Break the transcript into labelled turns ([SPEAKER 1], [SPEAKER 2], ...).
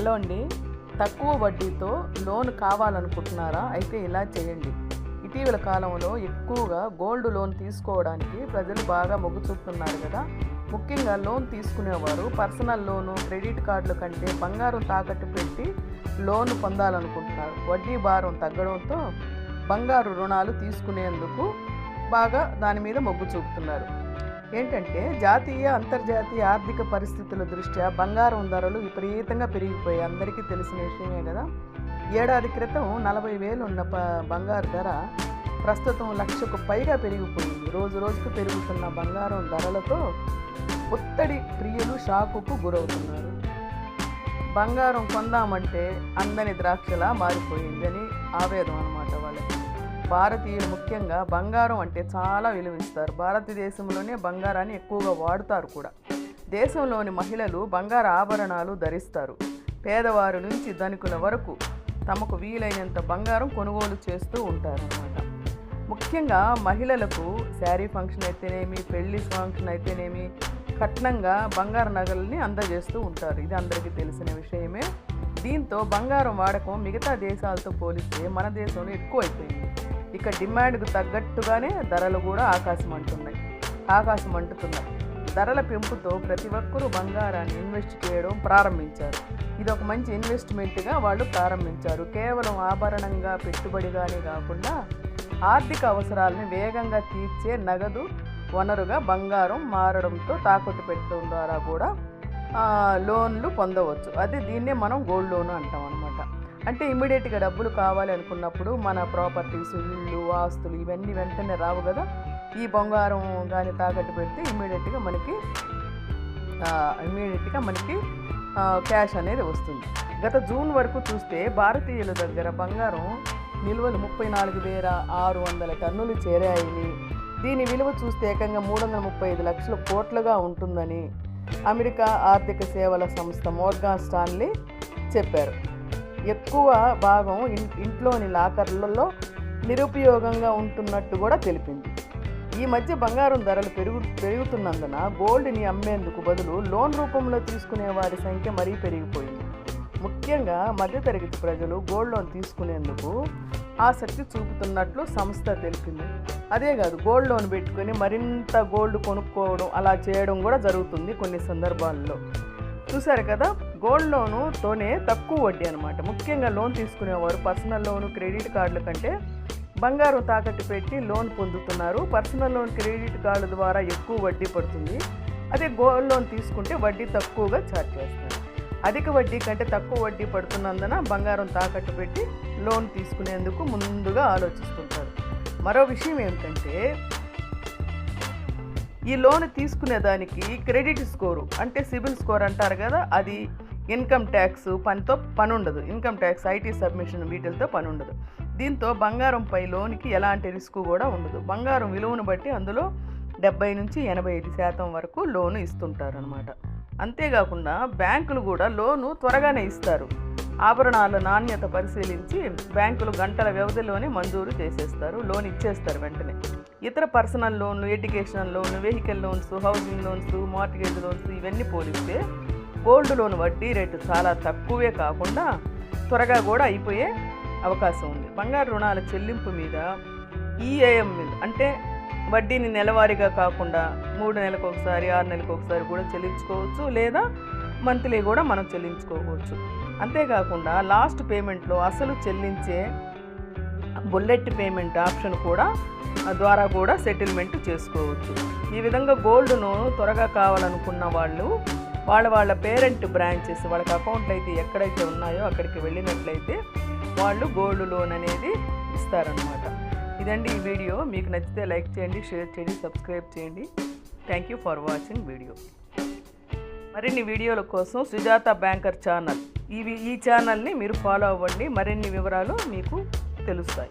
[SPEAKER 1] Hello అండి. తక్కువ వడ్డీతో లోన్ కావాలనుకుంటున్నారా? అయితే ఇలా చేయండి. ఇటీవల కాలంలో ఎక్కువగా గోల్డ్ లోన్ తీసుకోవడానికి ప్రజలు బాగా మొగ్గు చూపుతున్నారు కదా. ముఖ్యంగా లోన్ తీసుకునేవారు పర్సనల్ లోను క్రెడిట్ కార్డుల కంటే బంగారం తాకట్టు పెట్టి లోన్ పొందాలనుకుంటున్నారు. వడ్డీ భారం తగ్గడంతో బంగారు రుణాలు తీసుకునేందుకు బాగా దాని మీద మొగ్గు చూపుతున్నారు. ఏంటంటే జాతీయ అంతర్జాతీయ ఆర్థిక పరిస్థితుల దృష్ట్యా బంగారం ధరలు విపరీతంగా పెరిగిపోయాయి. అందరికీ తెలిసిన విషయమే కదా. ఏడాది క్రితం నలభై వేలు ఉన్న ప బంగారు ధర ప్రస్తుతం లక్షకు పైగా పెరిగిపోయింది. రోజు రోజుకు పెరుగుతున్న బంగారం ధరలతో ఒత్తడి ప్రియులు షాకుకు గురవుతున్నారు. బంగారం కొందామంటే అందని ద్రాక్షలా మారిపోయిందని ఆవేదం అనమాట వాళ్ళకి. భారతీయులు ముఖ్యంగా బంగారం అంటే చాలా విలువిస్తారు. భారతదేశంలోనే బంగారాన్ని ఎక్కువగా వాడుతారు కూడా. దేశంలోని మహిళలు బంగారు ఆభరణాలు ధరిస్తారు. పేదవారు నుంచి ధనికుల వరకు తమకు వీలైనంత బంగారం కొనుగోలు చేస్తూ ఉంటారు అన్నమాట. ముఖ్యంగా మహిళలకు శారీ ఫంక్షన్ అయితేనేమి పెళ్ళి ఫంక్షన్ అయితేనేమి కట్నంగా బంగారు నగలని అందజేస్తూ ఉంటారు. ఇది అందరికీ తెలిసిన విషయమే. దీంతో బంగారం వాడకం మిగతా దేశాలతో పోలిస్తే మన దేశంలో ఎక్కువైపోయింది. ఇక డిమాండ్కు తగ్గట్టుగానే ధరలు కూడా ఆకాశం అంటున్నాయి. ఆకాశం అంటుతున్నాయి. ధరల పెంపుతో ప్రతి ఒక్కరూ బంగారాన్ని ఇన్వెస్ట్ చేయడం ప్రారంభించారు. ఇది ఒక మంచి ఇన్వెస్ట్మెంట్గా వాళ్ళు ప్రారంభించారు. కేవలం ఆభరణంగా పెట్టుబడిగానే కాకుండా ఆర్థిక అవసరాలను వేగంగా తీర్చే నగదు వనరుగా బంగారం మారడంతో తాకట్టు పెట్టడం ద్వారా కూడా లోన్లు పొందవచ్చు. అదే దీన్నే మనం గోల్డ్ లోన్ అంటాం అనమాట అంటే ఇమ్మీడియట్గా డబ్బులు కావాలి అనుకున్నప్పుడు మన ప్రాపర్టీస్ ఇల్లు ఆస్తులు ఇవన్నీ వెంటనే రావు కదా. ఈ బంగారం కానీ తాకట్టు పెడితే ఇమ్మీడియట్గా మనకి ఇమ్మీడియట్గా మనకి క్యాష్ అనేది వస్తుంది. గత జూన్ వరకు చూస్తే భారతీయుల దగ్గర బంగారం నిల్వలు ముప్పై నాలుగు వేల ఆరు వందల టన్నులు చేరాయని దీని విలువ చూస్తే ఏకంగా మూడు వందల ముప్పై ఐదు లక్షల కోట్లుగా ఉంటుందని అమెరికా ఆర్థిక సేవల సంస్థ మోర్గాన్ స్టాన్లీ చెప్పారు. ఎక్కువ భాగం ఇంట్లోని లాకర్లలో నిరుపయోగంగా ఉంటున్నట్టు కూడా తెలిపింది. ఈ మధ్య బంగారం ధరలు పెరుగు పెరుగుతున్నందున గోల్డ్ని అమ్మేందుకు బదులు లోన్ రూపంలో తీసుకునే వారి సంఖ్య మరీ పెరిగిపోయింది. ముఖ్యంగా మధ్యతరగతి ప్రజలు గోల్డ్ లోన్ తీసుకునేందుకు ఆసక్తి చూపుతున్నట్లు సంస్థ తెలిపింది. అదే కాదు గోల్డ్ లోన్ పెట్టుకొని మరింత గోల్డ్ కొనుక్కోవడం అలా చేయడం కూడా జరుగుతుంది కొన్ని సందర్భాల్లో. చూసారు కదా గోల్డ్ లోనుతోనే తక్కువ వడ్డీ అనమాట ముఖ్యంగా లోన్ తీసుకునేవారు పర్సనల్ లోను క్రెడిట్ కార్డుల కంటే బంగారం తాకట్టు పెట్టి లోన్ పొందుతున్నారు. పర్సనల్ లోన్ క్రెడిట్ కార్డు ద్వారా ఎక్కువ వడ్డీ పడుతుంది. అదే గోల్డ్ లోన్ తీసుకుంటే వడ్డీ తక్కువగా ఛార్జ్ చేస్తారు. అధిక వడ్డీ కంటే తక్కువ వడ్డీ పడుతున్నందున బంగారం తాకట్టు పెట్టి లోన్ తీసుకునేందుకు ముందుగా ఆలోచిస్తుంటారు. మరో విషయం ఏమిటంటే ఈ లోన్ తీసుకునేదానికి క్రెడిట్ స్కోరు అంటే సిబిల్ స్కోర్ అంటారు కదా అది ఇన్కమ్ ట్యాక్స్ పనితో పని ఉండదు ఇన్కమ్ ట్యాక్స్ ఐటీ సబ్మిషన్ వీటితో పని ఉండదు దీంతో బంగారంపై లోన్కి ఎలాంటి రిస్క్ కూడా ఉండదు. బంగారం విలువను బట్టి అందులో డెబ్బై నుంచి ఎనభై ఐదు శాతం వరకు లోను ఇస్తుంటారు అనమాట అంతేకాకుండా బ్యాంకులు కూడా లోను త్వరగానే ఇస్తారు. ఆభరణాల నాణ్యత పరిశీలించి బ్యాంకులు గంటల వ్యవధిలోనే మంజూరు చేసేస్తారు. లోన్ ఇచ్చేస్తారు వెంటనే. ఇతర పర్సనల్ లోన్లు ఎడ్యుకేషనల్ లోన్లు vehicle loans housing loans mortgage loans ఇవన్నీ పోలిస్తే గోల్డ్ లోన్ వడ్డీ రేటు చాలా తక్కువే కాకుండా త్వరగా కూడా అయిపోయే అవకాశం ఉంది. బంగారు రుణాల చెల్లింపు మీద ఈఏఎం మీద అంటే వడ్డీని నెలవారీగా కాకుండా మూడు నెలలకు ఒకసారి ఆరు నెలలకు ఒకసారి కూడా చెల్లించుకోవచ్చు లేదా మంత్లీ కూడా మనం చెల్లించుకోవచ్చు. అంతేకాకుండా లాస్ట్ పేమెంట్లో అసలు చెల్లించే బుల్లెట్ పేమెంట్ ఆప్షన్ కూడా ద్వారా కూడా సెటిల్మెంట్ చేసుకోవచ్చు. ఈ విధంగా గోల్డ్ను త్వరగా కావాలనుకున్న వాళ్ళు వాళ్ళ వాళ్ళ పేరెంట్ బ్రాంచెస్ వాళ్ళకి అకౌంట్లు అయితే ఎక్కడైతే ఉన్నాయో అక్కడికి వెళ్ళినట్లయితే వాళ్ళు గోల్డ్ లోన్ అనేది ఇస్తారనమాట ఇదండి ఈ వీడియో. మీకు నచ్చితే లైక్ చేయండి షేర్ చేయండి సబ్స్క్రైబ్ చేయండి. Thank you for watching video మరిన్ని వీడియోల కోసం సుజాత బ్యాంకర్ ఛానల్. ఈ ఈ ఛానల్ని మీరు ఫాలో అవ్వండి. మరిన్ని వివరాలు మీకు తెలుస్తాయి.